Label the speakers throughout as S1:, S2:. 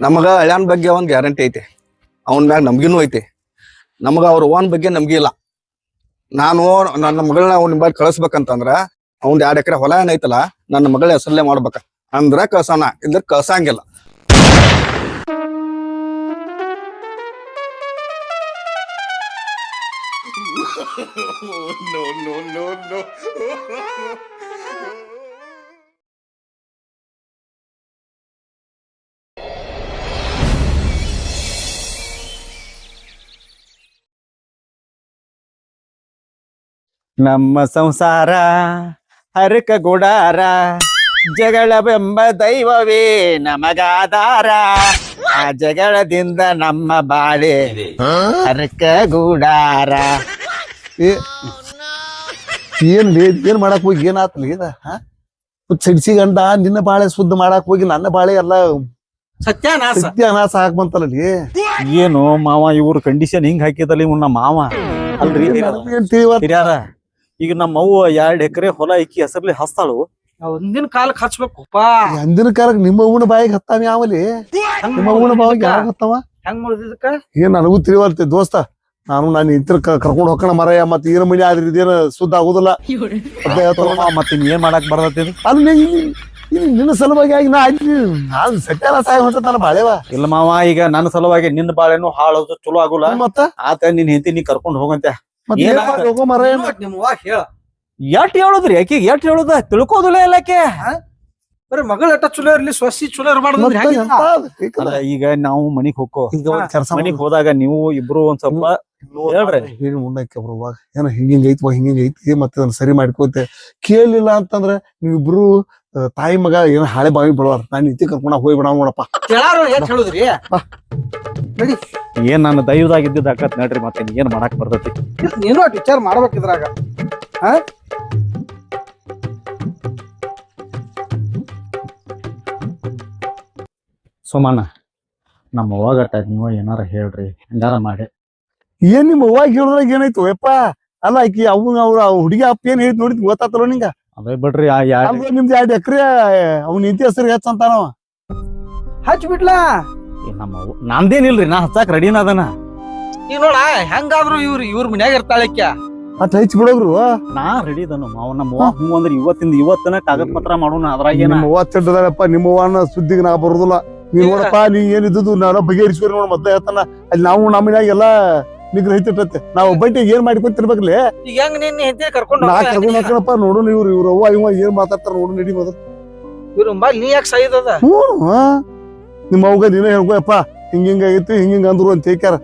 S1: ನಮಗ ಹಳ್ಯಾನ್ ಬಗ್ಗೆ ಒಂದ್ ಗ್ಯಾರಂಟಿ ಐತೆ. ಅವನ ಮ್ಯಾಗ ನಮ್ಗಿನೂ ಐತೆ. ನಮಗ ಅವ್ರ ಓನ್ ಬಗ್ಗೆ ನಮ್ಗೆ ಇಲ್ಲ. ನಾನು ನನ್ನ ಮಗಳನ್ನ ಅವ್ನ ಬಗ್ಗೆ ಕಳಿಸ್ಬೇಕಂತಂದ್ರ ಅವ್ನ್ ಎರಡ್ ಎಕರೆ ಹೊಲ ಏನೈತಲ್ಲ ನನ್ನ ಮಗಳ ಹೆಸರಲ್ಲೇ ಮಾಡ್ಬೇಕ. ಅಂದ್ರ ಕಳ್ಸಣ. ಇದ್ರ ಕಳ್ಸಂಗಿಲ್ಲ.
S2: ನಮ್ಮ ಸಂಸಾರ ಹರಕ ಗುಡಾರ ಜಗಳವೆಂಬ ದೈವವೇ ನಮಗಾದಾರ ಆ ಜಗಳದಿಂದ ನಮ್ಮ ಬಾಳೆ ಹರಕ ಗುಡಾರ
S3: ಏನ್ ಏನ್ ಮಾಡಕ್ ಹೋಗಿ ಏನಾತ್ಲಿ ಇದ ಸಿಡ್ಸಿ ಗಂಡ ನಿನ್ನ ಬಾಳೆ ಶುದ್ಧ ಮಾಡಕ್ ಹೋಗಿ ನನ್ನ ಬಾಳೆ ಎಲ್ಲ
S2: ಸತ್ಯನಾಶ.
S3: ಸತ್ಯ ಅನಾಸ ಹಾಕ್ ಬಂತಲ್ಲ
S2: ಏನು ಮಾವ ಇವ್ರ ಕಂಡೀಷನ್ ಹಿಂಗ್ ಹಾಕಿದಲ್ಲ ಇವ್ ನಮ್ಮ ಮಾವ? ಅಲ್ರಿ. ಹಿರಿಯಾರ. ಈಗ ನಮ್ಮ ಅವ್ವ ಎರಡ್ ಎಕರೆ ಹೊಲ ಇಕ್ಕಿ ಹೆಸರ್ಲಿ ಹಸ್ತಾಳು.
S4: ಒಂದಿನ ಕಾಲಕ್ಕೆ ಹಚ್ಬೇಕು
S3: ಅಂದಿನ ಕಾಲಕ್ ನಿಮ್ಮ ಅವ್ವನ ಬಾಯಿಗೆ ಹತ್ತಾನೆ ಯಾವಲಿ? ನಿಮ್ಮ ಅವ್ವನ ಬಾಯಿಗೆ ಯಾವಾಗ ಹತ್ತಾವ?
S4: ಹೆಂಗ್ ಮಾಡಿದಕ್ಕ
S3: ಏನ್ ನನಗೂ ತಿಳಿವಲ್ತಿ ದೋಸ್ತ. ನಾನು ನಾನು ಇಂತರ ಕರ್ಕೊಂಡು ಹೋಗೋಣ ಮರಯ್ಯ ಮತ್ ಏನ ಮನೆ ಆದ್ರೆ ಇದೇನ ಸುದ್ದ ಆಗುದಿಲ್ಲ.
S2: ಮತ್ತ. ಮತ್ತೆ ಏನ್ ಮಾಡಕ್ ಬರ್ತೈತಿ
S3: ಅಲ್ಲಿ ನೀ- ನಿನ್ನ ಸಲುವಾಗಿ ಆಗಿ ನಾ ಅಲ್ಲಿ ನಾನು ಸತ್ಯಾನಾಶ ಸಾಯ ಹೊಂಟ ನಾನು ಬಾಳೆವ.
S2: ಇಲ್ಲ ಮಾವ ಈಗ ನನ್ನ ಸಲುವಾಗಿ ನಿನ್ನ ಬಾಳೆನು ಹಾಳೋದು ಚಲೋ ಆಗುಲ್ಲ.
S3: ಮತ್ತ?
S2: ಆತ ನಿನ್ ಹೆಂತಿ ನೀ ಕರ್ಕೊಂಡು ಹೋಗಂತೆ ಎಟ್ ಹೇಳುದ್ರಿ? ಆಕಿಗೆ ಎಟ್ ಹೇಳುದ? ತಿಳ್ಕೋದಿಲ್ಲ ಇಲ್ಲಕ್ಕೆ
S4: ಬರೀ ಮಗಳ ಎಟ್ಟ ಚಲೋ ಇರ್ಲಿ ಸ್ವಸಿ ಚಲೋ ಇರ್ಬಾರ್ದು
S2: ಈಗ ನಾವು ಮನಿಗ್ ಹೋಗೋ ಮನಿಗ್ ಹೋದಾಗ ನೀವು ಇಬ್ರು ಒಂದ್ ಸ್ವಲ್ಪ ಹೇಳ್ರಿ.
S3: ಹಿಂಗ್ ಮುಂದಕ್ಕೆ ಬರುವಾಗ ಏನೋ ಹಿಂಗಿಂಗ್ ಐತಿ ಹಿಂಗಿಂಗ್ ಐತಿ ಮತ್ತೆ ಅದನ್ನ ಸರಿ ಮಾಡ್ಕೋತೆ? ಕೇಳಿಲ್ಲ ಅಂತಂದ್ರೆ ನೀವಿಬ್ರು ಇಬ್ರು ತಾಯಿ ಮಗ ಏನೋ ಹಾಳೆ ಬಾವಿ ಬಿಡವಾರ. ನಾನು ಇತಿ ಕರ್ಕೊಂಡ ಹೋಗಿ ಬಿಡ ನೋಡಪ್ಪ
S4: ಕೇಳಾರು ಏನ್
S2: ನನ್ನ ದೈವದಾಗ ಇದ್ದಿದ್ದು ಆಕತ್ ನಡ್ರಿ ಮತ್ತೆ ಏನ್ ಮಾಡಕ್ ಬರ್ತೈತಿ?
S4: ನೀನು ಟೀಚರ್ ವಿಚಾರ ಮಾಡ್ಬೇಕಿದ್ರಾಗ
S2: ಸೋಮಣ್ಣ ನಮ್ಮ ಹೋಗಟ್ಟ ನೀವ ಏನಾರ ಹೇಳ್ರಿ ಹಂಗಾರ ಮಾಡಿ.
S3: ಏನ್ ನಿಮ್ಮ ಅವ್ವಾಗ ಹೇಳಿದ್ರಾಗ ಏನಾಯ್ತು? ಯಪ್ಪ ಅಲ್ಲ ಆಕಿ ಅವ್ನ ಅವ್ರ ಹುಡುಗಿ ಅಪ್ಪ ಏನ್ ಹೇಳಿದ್ ನೋಡಿದ್ ಗೊತ್ತಾತಲ್ಲ ನಿಂಗ?
S2: ಅದೇ ಬಿಡ್ರಿ ಆ ಯಾ
S3: ಅಲ್ವಾ ನಿಮ್ದು ಎರಡು ಎಕರೆ ಅವ್ನ ಇಂತಿ ಹೆಸರು ಹೆಚ್ಚಂತಾನ?
S4: ಹಚ್ ಬಿಡ್ಲಾ
S2: ನಮ್ಮ ನಂದೇನಿಲ್ರಿ ನಾ ಹಚ್ಚಾಕ ರೆಡಿನ ಅದನ.
S4: ಈಗ ನೋಡ ಹೆಂಗಾದ್ರು ಇವ್ರು ಇವ್ರ ಮನ್ಯಾಗ ಇರ್ತಾಳಕ್ಯ
S3: ಅಟ್ ಹೆಚ್ಚ ಬಿಡೋಗ್ರು.
S2: ನಾ ರೆಡಿ ಅದನು ನಮ್ಮ ಹ್ಞೂ ಅಂದ್ರೆ ಇವತ್ತಿಂದ ಇವತ್ತನ ಕಾಗದ ಪತ್ರ ಮಾಡೋಣ ಅದ್ರಾಗ
S3: ನಿಮ್ಮ ಅವ್ವ ನಿಮ್ಮ ಅವ್ವನ ಸುದ್ದಿಗೆ ನಾ ಬರುದಿಲ್ಲ. ನೀ ನೋಡಪ್ಪ ನೀ ಏನಿದ್ದು ನಾನು ಬಗೆಹರಿಸ್ಬೇಕು ನೋಡ್ ಮತ್ತೆ ಹೇಳ್ತಾನ. ಅಲ್ಲಿ ನಾವು ನಮ್ಮ ಮನ್ಯಾಗ ಎಲ್ಲ ನಿಗ್ರಹಿತಿಟ್ಟತ್ತೆ ನಾವು ಒಬ್ಬಂಟಿಗೆ ಏನ್ ಮಾಡ್ಕೊಂತಿರ್ಬೇಕಲ್ಲಿ
S4: ಈಗ ಹೆಂಗ್ ನಿನ್ನ ಹೆಂಡತಿ ಕರ್ಕೊಂಡು
S3: ನಾ ಕರ್ಕೊಂಡು ಹಾಕಣಪ್ಪ ನೋಡು ಇವ್ರು ಇವ್ರ ಅವ್ವ ಇವ ಏನ್ ಮಾತಾಡ್ತಾರ ನೋಡು ನಡಿ ಮೊದಲು.
S4: ಇವ್ರು ನೀ ಯಾಕೆ ಸೈದದ
S3: ಹ್ಞೂ. ನಿಮ್ಮ ಅವ್ಗ ನೀನೇ ಹೇಳ್ಕೊಯಪ್ಪ ಹಿಂಗ ಹಿಂಗ ಆಗೈತಿ ಹಿಂಗ ಹಿಂಗ ಅಂದ್ರು ಅಂತ ಹೇಳ್ಕ್ಯಾರ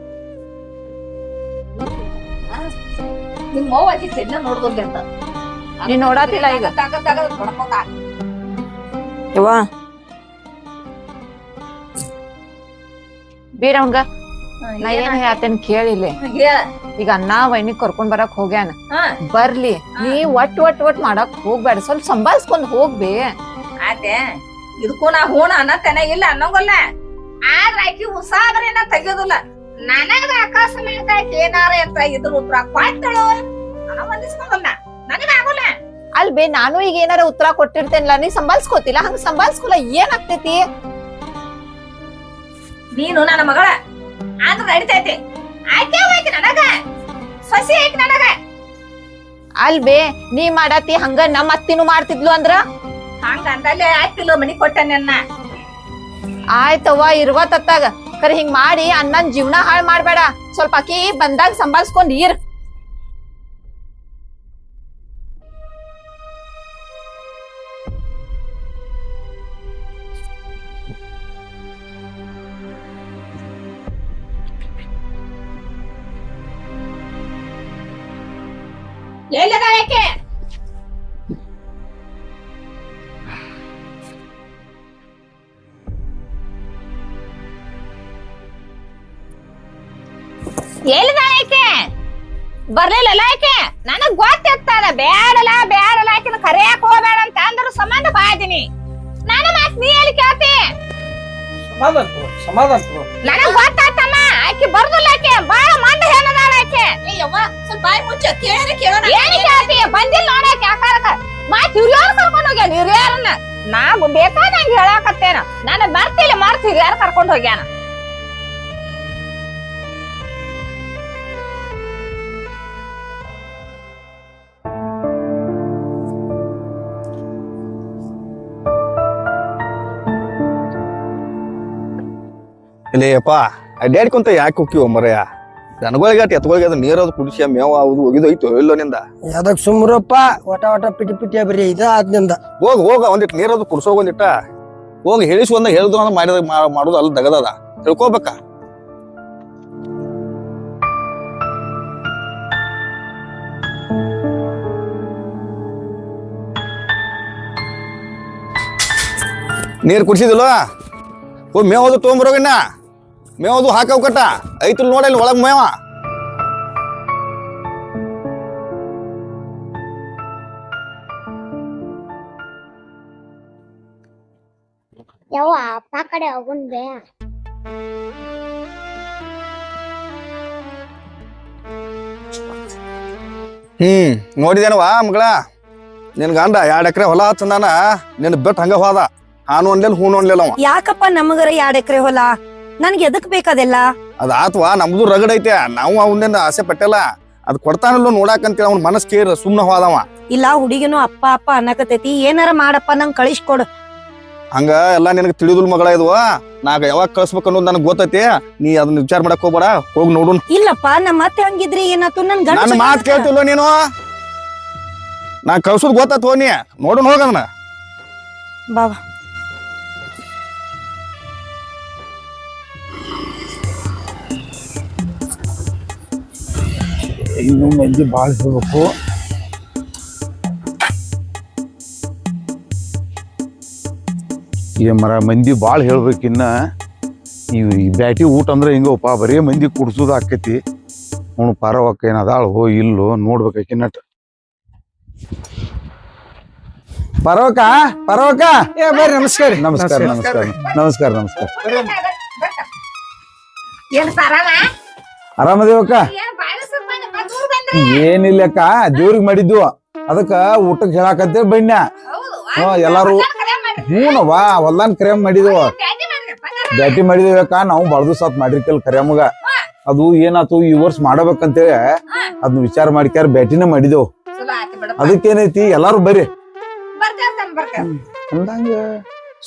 S5: ನಿಮ್ ಅವ್ವ ಆಕಿತ್ ಎಲ್ಲ ನೋಡ್ಕೊಂಡ್ ಅಂತ
S6: ನೀನ್ ನೋಡಾತಿಲ್ಲ ಈಗ
S5: ತಾಕತ್ ತಾಕತ್ ಹೊಡ್ಕೊಂಡ.
S6: ಯವ್ವ ಬೀರ ಅವಂಗ ನಾ ಏನ್ ಹೇಳ್ತೇನ್ ಕೇಳಿಲ್ಲ.
S5: ಹೇಳ.
S6: ಈಗ ಅಣ್ಣ ವೈನಿ ಕರ್ಕೊಂಡ್ ಬರಕ್ ಹೋಗ್ಯಾನ.
S5: ಹಾ.
S6: ಬರ್ಲಿ. ನೀ ಒಟ್ ಒಟ್ ಒಟ್ ಮಾಡಕ್ ಹೋಗ್ಬೇಡ. ಸ್ವಲ್ಪ ಸಂಭಾಳ್ಸ್ಕೊಂಡ್ ಹೋಗ್ಬೇ.
S5: ಆತೆ. ಇದಕ್ಕೂ ನಾ ಹೂಣ ಅನ್ನತೇನೆ ಇಲ್ಲ ಅನ್ನೋಂಗಲ್ಲ. ಆದ್ರ ಆಕಿ ಉಸಾಬರಿನ ತೆಗಿಯೋದಿಲ್ಲ ನನಗ ಆಕಾಶ ಆಕಿ ಏನಾರ ಅಂತ ಇದ್ರ ಉತ್ತರ ಕೊಟ್ಟಳು. ನಾನು ಹೊಂದಿಸ್ಕೊಂಡಲ್ಲ ನನಗಾಗಲ್ಲ
S6: ಅಲ್ ಬೇ ನಾನು ಈಗ ಏನಾರ ಉತ್ತರ ಕೊಟ್ಟಿರ್ತೇನಲ್ಲ ನೀ ಸಂಭಾಳ್ಸ್ಕೊತಿಲ್ಲ? ಹಂಗ ಸಂಭಾಳ್ಸ್ಕೊಲ್ಲ ಏನಾಗ್ತೈತಿ?
S5: ನೀನು ನನ್ನ ಮಗಳ. ಆದ್ರ ನಡಿತೈತಿ. ಆಕೆ ಹೋಯ್ತು ನನಗ. ಸಸಿ ಐತಿ ನನಗ.
S6: ಅಲ್ಬೇ ನೀ ಮಾಡತಿ ಹಂಗ ನಮ್ಮ ಅತ್ತಿನೂ ಮಾಡ್ತಿದ್ಲು ಅಂದ್ರ?
S5: ಹಂಗ ಅಂದಲ್ಲೇ ಆಯ್ತಿಲ್ಲ ಮನಿ ಕೊಟ್ಟೆ ನನ್ನ
S6: ಆಯ್ತವ್ವ ಇರುವ ತತ್ತಾಗ ಕರೆ ಹಿಂಗ್ ಮಾಡಿ ಅಣ್ಣನ್ ಜೀವನ ಹಾಳ್ ಮಾಡ್ಬೇಡ. ಸ್ವಲ್ಪ ಅಕ್ಕಿ ಬಂದಾಗ ಸಂಭಾಳ್ಸ್ಕೊಂಡ್ ಇರ್.
S5: ಎಲ್ಲದ ಆಕೆ? ಎಲ್ಲಿದ ಆಕೆ ಬರ್ಲಿಲ್ಲಲ್ಲ ಆಕೆ ನನಗ್ ಗೊತ್ತಿರ್ತಾರ ಬ್ಯಾಡಲ್ಲ ಬ್ಯಾಡಲ್ಲ ಆಕಿನ ಕರೆಯಕ್ ಹೋಗ್ಬೇಡ ಅಂತ ಅಂದ್ರ ಸಂಬಂಧ ಬಾದಿನಿ ನಾನು ಮಾತ್ ನೀ ಎಲ್ಲಿ ಕೇಳ್ತಿ?
S4: ಸಮಾಧಾನ ತಗೋ, ಸಮಾಧಾನ ತಗೋ.
S5: ನನಗ್ ಗೊತ್ತಾತಮ್ಮ ಆಕಿ ಬರ್ದಿಲ್ಲ ಆಕೆ ಬಾಳ ಮಂಡ ಏನದಾಳ ಆಕೆ ಸ್ವಲ್ಪ ಬಾಯಿ ಮುಚ್ಚ. ಕೇಳಿದ್ರೆ ಕೇಳೋಣ. ಏನ್ ಕೇಳ್ತಿ? ಬಂದಿಲ್ಲ ನೋಡಾಕೆ ಯಾಕಾರಕ ಮಾತ್ ಹಿರಿಯರ್ ಕರ್ಕೊಂಡ್ ಹೋಗ್ಯಾನ ಹಿರಿಯರನ್ನ. ನಾ ಬೇಕಾದಂಗ ಹೇಳಾಕತ್ತೇನ. ನಾನು ಬರ್ತಿಲ್ಲ ಮಾಡ್ತೀವಿ ಹಿರಿಯರ್ ಕರ್ಕೊಂಡ್ ಹೋಗ್ಯಾನ.
S1: ಇಲ್ಲೇಯಪ್ಪ ಅಡ್ಡಾಡ್ಕೊಂತ ಯಾಕೆ ಹೋಗ್ತೀವ ಮರಯ? ದನಗಳಿಗಾಟ ಎತ್ಗಳಿಗೆ ಅದು ನೀರದು ಕುಡಿಸಿ ಮೇವ ಅದು ಒಗಿದು ಐತೋ ಇಲ್ಲೋ ನಿಂದ?
S7: ಅದಕ್ ಸುಮ್ರಪ್ಪ ಒಟ ಒಟ ಪಿಟಿ ಪಿಟಿ ಬರೀ ಇದ ಆದ್ನಿಂದ
S1: ಹೋಗ್ ಹೋಗ ಒಂದಿಟ್ಟು ನೀರದು ಕುಡ್ಸೋಗ ಒಂದಿಟ್ಟ. ಹೋಗಿ ಹೇಳಿಸಿ ಒಂದ ಹೇಳ್ದು ಅಂದ್ರೆ ಮಾಡಿದ ಮಾಡುದು ಅಲ್ಲಿ ದಗದದ. ತಿಳ್ಕೊಬೇಕ. ನೀರ್ ಕುಡ್ಸಿದಿಲ್ವ ಹೋಗಿ ಮೇವದು ತೊಗೊಂಬರೋಗಿನ್ನ ಮೇವದು ಹಾಕವ್ ಕಟ್ಟ. ಐತಲ್ ನೋಡಲ್ಲಿ ಒಳಗ್ ಮೇವ.
S8: ಯವ್ವ ಅಪ್ಪ ಕಡೆ ಹೋಗುನ್ ಬೇ
S1: ಹ್ಮ್ ನೋಡಿದೇನವಾ ಮಗಳ? ನಿನ್ ಗಂಡ ಎರಡ್ ಎಕರೆ ಹೊಲ ಹಚ್ಚಂದಾನ ನಿನ್ ಬೆಟ್ ಹಂಗ ಹೋದ. ಹಾನು ಅನ್ಲಿಲ್ಲ ಹೂನು ಅನ್ಲಿಲ್ಲ ಅವ.
S9: ಯಾಕಪ್ಪ ನಮಗರ ಎರಡ್ ಎಕರೆ ಹೊಲ? ನನ್ಗೆ ಎದಕ್ ಬೇಕದೆಲ್ಲ
S1: ಅದ್ ಆತ್ವಾ ನಮ್ದು ರಗಡ್ ಐತೆ. ನಾವು ಅವನಿಂದ ಆಸೆ ಪಟ್ಟಲ್ಲ ಅದ್ ಕೊಡ್ತಾನಲ್ಲ ನೋಡಾಕಂತೇಳಿ ಅವ್ನ ಮನಸ್ ಕೇರ್ ಸುಮ್ನ ಹೋದವ.
S9: ಇಲ್ಲ ಹುಡುಗಿನು ಅಪ್ಪ ಅಪ್ಪ ಅನ್ನಕತೈತಿ. ಏನಾರ ಮಾಡಪ್ಪ ನಂಗ್ ಕಳಿಸ್ಕೊಡು.
S1: ಹಂಗ ಎಲ್ಲ ನಿನಗೆ ತಿಳಿದುಲ್ ಮಗಳ ಇದ್ವಾ ನಾಗ ಯಾವಾಗ ಕಳ್ಸ್ಬೇಕು ಅನ್ನೋದು ನನಗೆ ಗೊತ್ತೈತಿ. ನೀ ಅದನ್ನ ವಿಚಾರ ಮಾಡಕ್ ಹೋಗ್ಬೇಡ. ಹೋಗಿ ನೋಡು
S9: ಇಲ್ಲಪ್ಪ ನಮ್ಮ ಮತ್ತೆ ಹಂಗಿದ್ರಿ ಏನಾತು? ನನ್ ಗಂಡ
S1: ನನ್ನ ಮಾತ್ ಕೇಳ್ತಿಲ್ಲ ನೀನು? ನಾ ಕಳ್ಸೋದ್ ಗೊತ್ತಾತ್ ನೀ? ನೋಡೋಣ ಹೋಗದನ
S9: ಬಾವಾ.
S3: ಇನ್ನು ಮಂದಿ ಭಾಳ ಹೇಳ್ಬೇಕು.
S10: ಈ ಮರ ಮಂದಿ ಭಾಳ ಹೇಳ್ಬೇಕಿನ್ನ ಈ ಈ ಬ್ಯಾಟಿ ಊಟ ಅಂದ್ರೆ ಹಿಂಗಪ್ಪ ಬರೀ ಮಂದಿ ಕುಡ್ಸೋದು ಆಕೈತಿ. ಅವನು ಪಾರವಕ್ಕ ಏನ್ ಅದಾಳೋ ಇಲ್ಲೋ ನೋಡ್ಬೇಕಾಕಿನ್ನಟ್ ಪರವಕ ಪರವಕ
S4: ಏ ಬರ್ರಿ ನಮಸ್ಕಾರ
S10: ನಮಸ್ಕಾರ ನಮಸ್ಕಾರ. ನಮಸ್ಕಾರ. ನಮಸ್ಕಾರ ಆರಾಮದೇವಕ್ಕ
S5: ಏನ್ ಬಾಳ ಸುಮ್ಮನೆ ದೂರ ಬಂದ್ರಿ
S10: ಏನಿಲ್ಲಕ್ಕ ದೇವ್ರಿಗೆ ಮಾಡಿದ್ದು ಅದಕ್ಕ ಊಟಕ್ಕೆ ಹೇಳಾಕಂತೇಳಿ ಬಣ್ಣ ಹ್ಞೂ ಎಲ್ಲಾರು ಹ್ಞೂನವ್ವ ಹೊಲ್ದಾನ್ ಕರೆಯಮ್ ಮಾಡಿದ್ವ. ಬ್ಯಾಟಿ ಮಾಡಿದೇವಕ್ಕ ನಾವು ಬಳದು ಸಾತ್ ಮಾಡಿರ್ತಲ್ ಮಾಡಿರ್ಕಲ್ ಕರ್ಯಮಗ ಅದು ಏನಾತು ಈ ವರ್ಷ ಮಾಡಬೇಕಂತೇಳಿ ಅದನ್ನ ವಿಚಾರ ಮಾಡ್ಕ್ಯಾರ ಭೇಟಿನ ಮಾಡಿದೆವು. ಅದಕ್ಕೇನೈತಿ ಎಲ್ಲಾರು ಬರ್ರಿ. ಅಂದಂಗ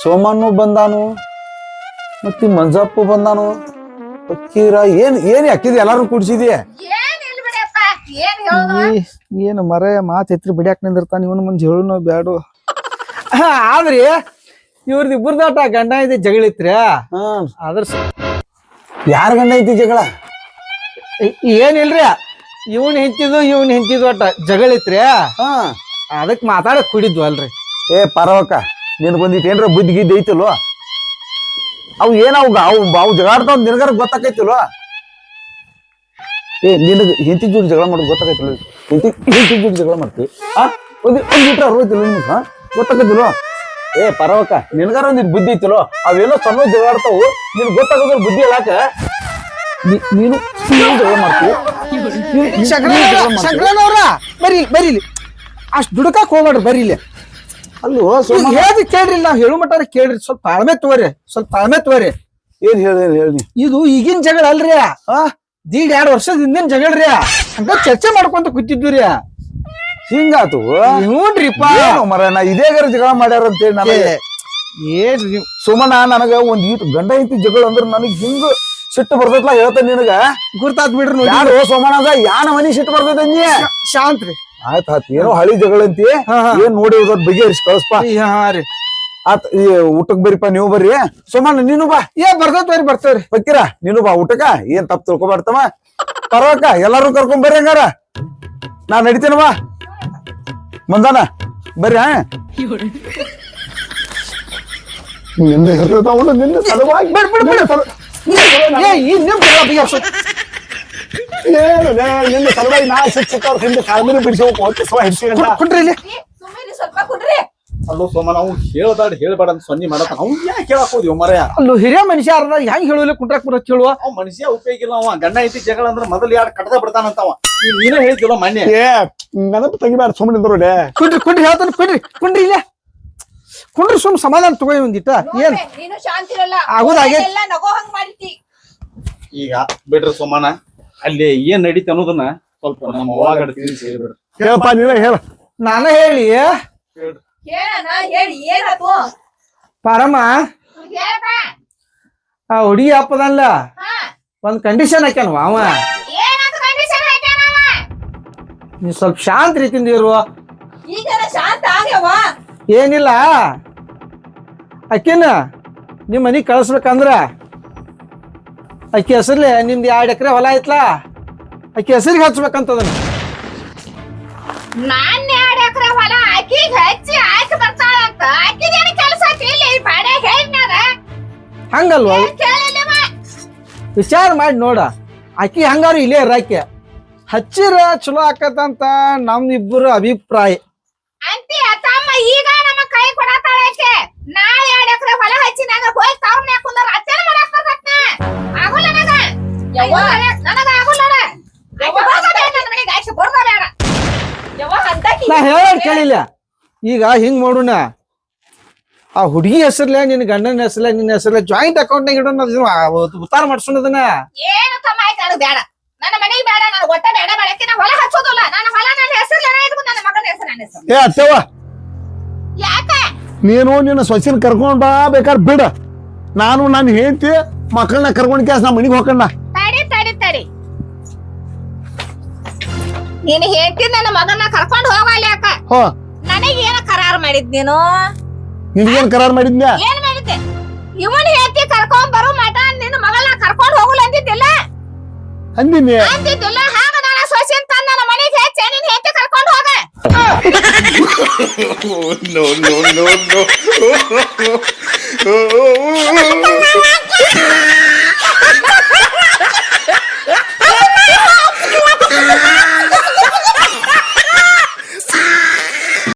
S10: ಸೋಮನ್ನು ಬಂದಾನು ಮತ್ತೆ ಮಂಜಪ್ಪ ಬಂದಾನು. ಅಕ್ಕೀರ ಏನ್ ಏನ್ ಯಾಕಿದ್ ಎಲ್ಲಾರು ಕುಡ್ಸಿದಿ
S5: ಏನ್
S4: ಮರ ಮಾತ್ ಎತ್ರಿ ಬಿಡ್ಯಾಕ್ ನಿಂದಿರ್ತಾನ ಇವನ್ ಮುಂಜ್ ಹೇಳುನು ಬ್ಯಾಡು. ಆದ್ರಿ ಇವ್ರದ್ ಇಬ್ಬರದಾಟ ಗಂಡ ಇದೆ ಜಗಳಿತ್ರಿ ಅದ್ರ ಆದ್ರ
S10: ಯಾರ ಗಂಡ ಐತಿ ಜಗಳ?
S4: ಏನಿಲ್ರಿ ಇವನ್ ಹೆಂಚಿದ್ವು ಇವನ್ ಜಗಳ ಜಗಳಿತ್ರಿ
S10: ಹಾ.
S4: ಅದಕ್ ಮಾತಾಡಕ್ ಕುಡಿದ್ವು ಅಲ್ರಿ.
S10: ಏ ಪರವಕ್ಕ ನಿನ್ ಬಂದಿತ್ತು ಏನ್ರ ಬುದ್ಧಿ ಗಿದ್ದಿ ಐತಿಲ್ವ ಅವು ಏನಾವ್ ಅವು ಅವು ಜಗಾಡ್ತಾವ್ ನಿನಗಾರ ಗೊತ್ತಾಕೈತಿಲ್ವ ಏ ನಿನಗೆ ಹೆಂಡತಿ ಜೋಡಿ ಜಗಳ ಮಾಡೋದು ಗೊತ್ತಾಕೈತಿಲ್ವ ಹೆಂಡತಿ ಹೆಂಡತಿ ಜೋಡಿ ಜಗಳ ಮಾಡ್ತಿ? ಆ ಒಂದ್ ಒಂದ್ ಲೀಟರ್ ಅರ್ವೈತಿಲ್ಲ ನಿಮ್ಗೆ ಹಾ ಏ ಪರವಕ್ಕ ನಿನಗಾರ ನಿನ್ ಬುದ್ಧಿ ಐತಿಲ್ವ ಅವೇನೋ ಸಣ್ಣ ಜಗಳಾಡ್ತಾವು ನಿನ್ ಗೊತ್ತಾಗೋದ್ರ ಬುದ್ಧಿ ಅಲ್ಲಾಕ ನೀನು ಜಗಳ ಮಾಡ್ತೀವಿ?
S4: ಶಂಕರನವ್ರ ಬರೀ ಬರೀಲಿ ಅಷ್ಟ್ ದುಡ್ಕಾಕ್ ಹೋಗ್ಬೇಡ್ರಿ ಬರೀಲಿ
S10: ಅಲ್ಲೋ
S4: ಹೇಳಿ ಕೇಳ್ರಿ ನಾವ್ ಹೇಳು ಮಟ್ಟಾರ ಕೇಳ್ರಿ. ಸ್ವಲ್ಪ ತಾಳ್ಮೆ ತೋರಿ ಸ್ವಲ್ಪ ತಾಳ್ಮೆ ತೋರಿ.
S10: ಏನ್ ಹೇಳಿ ಹೇಳಿ
S4: ಇದು ಈಗಿನ ಜಗಳ ಅಲ್ರಿ. ಆ? ದೀಡ್ ಎರಡ್ ವರ್ಷದ ಹಿಂದಿನ ಜಗಳ್ರಿ ಹಂಗ ಚರ್ಚೆ ಮಾಡ್ಕೊಂತ ಕೂತಿದ್ವಿ ರೀ.
S10: ಹಿಂಗಾತು.
S4: ನೋಡ್ರಿಪ್ಪ
S10: ಮರ ನಾ ಇದೇ ಗರ ಜಗಳ ಮಾಡ್ಯಾರ ಅಂತೇಳಿ ನನಗೆ
S4: ಏನ್ರಿ
S10: ಸುಮನ ನನಗ ಒಂದ್ ಈಟ್ ಗಂಡ ಐತಿ ಜಗಳ ಅಂದ್ರ ನನಗ್ ಹಿಂಗ ಸಿಟ್ಟು ಬರ್ತೈತ್ಲ ಹೇಳ್ತ ನಿನಗ.
S4: ಗುರ್ತಾತ್ ಬಿಡ್ರಿ
S10: ಯಾರು ಸೋಮನ ಅದ ಯಾನ ಮನಿ ಸಿಟ್ಟು ಬರ್ತೈತೆ ನೀ
S4: ಶಾಂತ್ ರೀ
S10: ಆಯ್ತ್ ಆತ್ ಏನೋ ಹಳಿ
S4: ಜಗಳಂತಿ
S10: ಏನ್ ನೋಡಿ ಬಗೆಹರಿಸಿ ಕಳಿಸ್ಪ.
S4: ಹಾ ರೀ.
S10: ಆತ್ ಈ ಊಟಕ್ ಬರಿಪ್ಪ ನೀವು ಬರ್ರಿ. ಸೋಮಣ್ಣ ನೀನು ಬಾ.
S4: ಏ ಬರ್ತೇವ್ರಿ ಬರ್ತೇವ್ರಿ
S10: ಬಕ್ಕಿರ ನೀನು ಬಾ ಊಟಕ್ಕ. ಏನ್ ತಪ್ಪು ತಿಳ್ಕೊಬಾರ್ತವ ಪರವಕ್ಕ ಎಲ್ಲಾರು ಕರ್ಕೊಂಡ್ ಬರ್ರಿ ಹಂಗಾರ. ನಾ ನಡಿತೇನವ ಬಾ. ಮಂದಾನ ಬರ್ರಿ ಹಾ.
S3: ನಿಂದ ಅವನು ನಿನ್ನ ಸಲುವಾಗಿ. ಏನು ನಿನ್ನ ಸಲುವಾಗಿ ನಾ ಶಿಕ್ಷಕವ್ರ ಹಿಂದೆ ಕಾಲ್ಮೀರಿ ಬಿಡಿಸಿ ಸ್ವ ಹಿಡ್ಸಿಕೊಂಡ
S4: ಕುಡ್- ಇಲ್ಲಿ.
S5: ಸುಮ್ಮನೆ ಸ್ವಲ್ಪ ಕುಡ್ರಿ.
S2: ಅಲ್ಲೋ ಸೋಮ ನಾವು ಹೇಳ್ದಾಡ್ ಹೇಳ್ಬೇಡ ಅಂತ ಸೊನ್ನಿ ಮಾಡತ್ತ ಅವ್ನ್ ಯಾಕೆ ಕೇಳಕ್ ಹೋದ್ವಿ ಮರಯ?
S4: ಅಲ್ಲೂ ಹಿರಿಯ ಮನುಷ್ಯ ಅರ್ದ ಹೆಂಗ್ ಹೇಳುವಲ್ಲಿ ಕುಂಟ್ರಾಕ್ ಬರತ್ ಹೇಳುವ
S2: ಅವ್ ಮನುಷ್ಯ ಉಪಯೋಗ ಇಲ್ಲ ಅವ. ಗಂಡ ಐತಿ ಜಗಳ ಅಂದ್ರೆ ಮೊದಲು ಯಾರು ಕಟ್ಟದ ಬಿಡ್ತಾನಂತವ ನೀನ್ ನೀನೇ ಹೇಳ್ತಿಲ್ಲ ಮೊನ್ನೆ
S3: ಏ ನೆನಪು ತೆಗಿಬೇಡ ಸುಮ್ಮನೆ ನಿಂದ್ರು
S4: ಕುಂಡ್ರಿ ಕುಂಡ್ರಿ ಹೇಳ್ತಾನೆ ಕುಂಡ್ರಿ ಕುಂಡ್ರಿ ಇಲ್ಲ. ಕುಂಡ್ರಿ ಸುಮ್ ಸಮಾಧಾನ ತಗೋ ಒಂದಿಟ್ಟ. ಏನ್?
S6: ನೀನು ಶಾಂತಿ ಇರಲ್ಲ.
S4: ಆಗೋದ್ ಆಗೈತ್.
S6: ಎಲ್ಲ ನಗೋ ಹಂಗ್ ಮಾಡಿತಿ
S2: ಈಗ ಬಿಡ್ರಿ ಸೋಮಣ್ಣ ಅಲ್ಲಿ ಏನ್ ನಡೀತಿ ಅನ್ನೋದನ್ನ ಸ್ವಲ್ಪ ನಮ್ಮ ಒಳಗಡೆ ತಿಳಿಸಿ ಹೇಳ್ಬಿಡ್ರಿ
S3: ಹೇಳಪ್ಪ ನೀನೇ ಹೇಳ.
S4: ನಾನ ಹೇಳಿ.
S6: ಹೇಳಣ ಹೇಳಿ ಏನದು
S4: ಪರಮ
S5: ಹೇಳ್ಪ.
S4: ಆ ಹುಡುಗಿ ಅಪ್ಪದಲ್ಲ. ಒಂದ್ ಕಂಡೀಷನ್ ಹಾಕ್ಯಾನವ ಅವ? ನೀ ಸ್ವಲ್ಪ ಶಾಂತ ರೀತಿಯಿಂದ ಇರು.
S6: ಈಗ ಶಾಂತ ಆಗ್ಯವ?
S4: ಏನಿಲ್ಲ. ಅಕ್ಕಿನ ನಿಮ್ಮ ಮನೆಗೆ ಕಳಿಸ್ಬೇಕಂದ್ರ? ಅಕ್ಕಿ ಹೆಸರ್ಲೆ ನಿಮ್ದು ಎರಡು ಎಕರೆ ಹೊಲ ಐತ್ಲಾ? ಅಕ್ಕಿ ಹೆಸರಿಗೆ ಹಚ್ಬೇಕಂತದನ್ನ.
S5: ಕೇಳಿಲ್ಲವ
S4: ವಿಚಾರ ಮಾಡಿ ನೋಡ. ಆಕಿ ಹಂಗಾರು ಇಲ್ಲೇ ಇರಾಕೆ ಹಚ್ಚಿರ ಚಲೋ ಆಕತ್ತಂತ ನಮ್ಮಿಬ್ಬರು ಅಭಿಪ್ರಾಯ.
S5: ಅಂತಿ ತಮ್ಮ ಈಗ ನಮ್ಮ ಕೈ ಕೊಡತಾಳ ಆಕೆ. ನಾ ಎರಡ್ ಎಕರೆ ಹೊಲ ಹೋಗಿ ತಾವ್ ಕುಂದರ ಅಚ್ಚನ ಮಾಡಕ್ ಬರ್ತೈತ್ನ ಆಗುಲ್ಲ ನನಗ. ನನಗ ಆಗುಲ್ಲ
S6: ಅಂತಕಿ
S4: ನಾ ಹೇಳೋದ್ ಕೇಳಿಲ್ಲ. ಈಗ ಹಿಂಗ್ ಮಾಡೋಣ. ಆ ಹುಡುಗಿ ಹೆಸರ್ಲೆ ನಿನ್ನ ಗಂಡನ ಹೆಸರ್ಲೆ ನಿನ್ನ ಹೆಸರ್ಲೆ ಜಾಯಿಂಟ್ ಅಕೌಂಟ್ ನಾಗ ಇಡೋಣ ಉತ್ತಾರ ಮಾಡ್ಸೋಣದನ್ನ
S5: ಏನು ತಮ್ಮ ಆಯ್ತು ನನಗ್ ಬೇಡ. ನನ್ನ ಮನೆಗೆ ಬೇಡ ನಾನು ಒಟ್ಟ ಬೇಡ ಬೇಡಕ್ಕೆ ನಾ ಹೊಲ ಹಚ್ಚೋದಿಲ್ಲ. ನನ್ನ ಹೊಲ ನನ್ನ ಹೆಸರು ಇಟ್ಕೊಂಡು ನನ್ನ ಮಗನ ಹೆಸರು ನನ್ನ ಹೆಸರು.
S3: ಏ ಅತ್ತವ್ವ
S5: ಯಾಕ?
S3: ನೀನು ನಿನ್ನ ಸೊಸಿನ ಕರ್ಕೊಂಡ್ ಬಾ ಬೇಕಾದ್ರೆ ಬಿಡ. ನಾನು ನನ್ನ ಹೆಂಡತಿ ಮಕ್ಕಳನ್ನ ಕರ್ಕೊಂಡ್ ಕ್ಯಾಸ್ ನಮ್ಮ ಮನೆಗೆ ಹೋಗಣ್ಣ
S5: ತಡಿ ತಡಿ ತಡಿ. ನೀನು ಹೇಳ್ತಿದ್ ನನ್ನ ಮಗನ ಕರ್ಕೊಂಡು ಹೋಗಲ್ಲ ಯಾಕ? ನನಗೇನ ಏನ ಕರಾರ್ ಮಾಡಿದ್ ನೀನು?
S3: ನಿನ್ಗೇನ್ ಕರಾರ್ ಮಾಡಿದ್ನ್ಯಾ?
S5: ಏನು ಮಾಡಿದ್ದೆ? ಇವನ್ ಹೇಳ್ತಿ ಕರ್ಕೊಂಡ್ ಬರೋ ಮಟ ನಿನ್ನ ಮಗಳನ್ನ ಕರ್ಕೊಂಡು ಹೋಗಲ್ಲ ಅಂದಿದ್ದಿಲ್ಲ.
S3: ಅಂದಿನಿ
S5: ಅಂದಿದ್ದಿಲ್ಲ ಹಾಗ ನಾನು ಸೊಸಿನ್ ಅಂತ ನನ್ನ ಮನೆಗೆ ಹೆಚ್ಚೆ ನೀನು ಹೇಳ್ತಿ ಕರ್ಕೊಂಡು ಹೋಗ.
S1: No no no no.